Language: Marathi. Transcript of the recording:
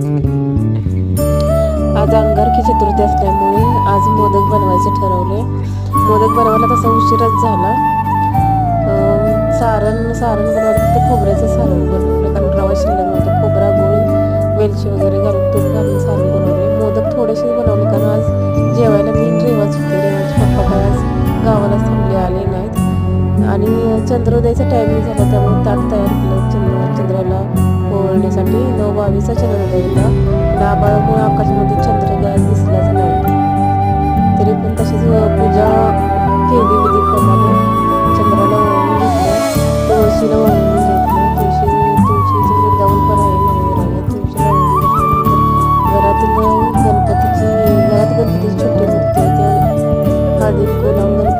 आज अंगारकी चतुर्थी असल्यामुळे आज मोदक बनवायचे ठरवले मोदक बनवायला तसा उशीरच झाला. सारण सारण बनवायला फक्त खोबऱ्याचं सारण बनवलं. कारण रवा शिल्लक नव्हतं. खोबरा गुळ वेलची वगैरे घालून तूप घालून सारण बनवले मोदक थोडेसे बनवले कारण आज जेवायला मेन रेवाच होते रेवाचे पप्पा काय आज गावाला थांबले आले नाहीत. आणि चंद्रोदयाचा टायमिंग झाला त्यामुळे ताट तयार केलं. करण्यासाठी नऊ बावीचा चंद्रोदयला डाबाळमुळे आकाशामध्ये चंद्रग्या दिसलाच नाही तरी पण तशीच पूजा केली विधीप्रमाणे चंद्राला ओळून घेतलं. तुळशीला ओळून घेतलं. तुळशी तुळशीचं वृंदावन पण आहे मंदिराला तुळशीला ओळून घरातील गणपतीची घरात गणपतीची छोटी मूर्ती आहे. ते हळदी लावून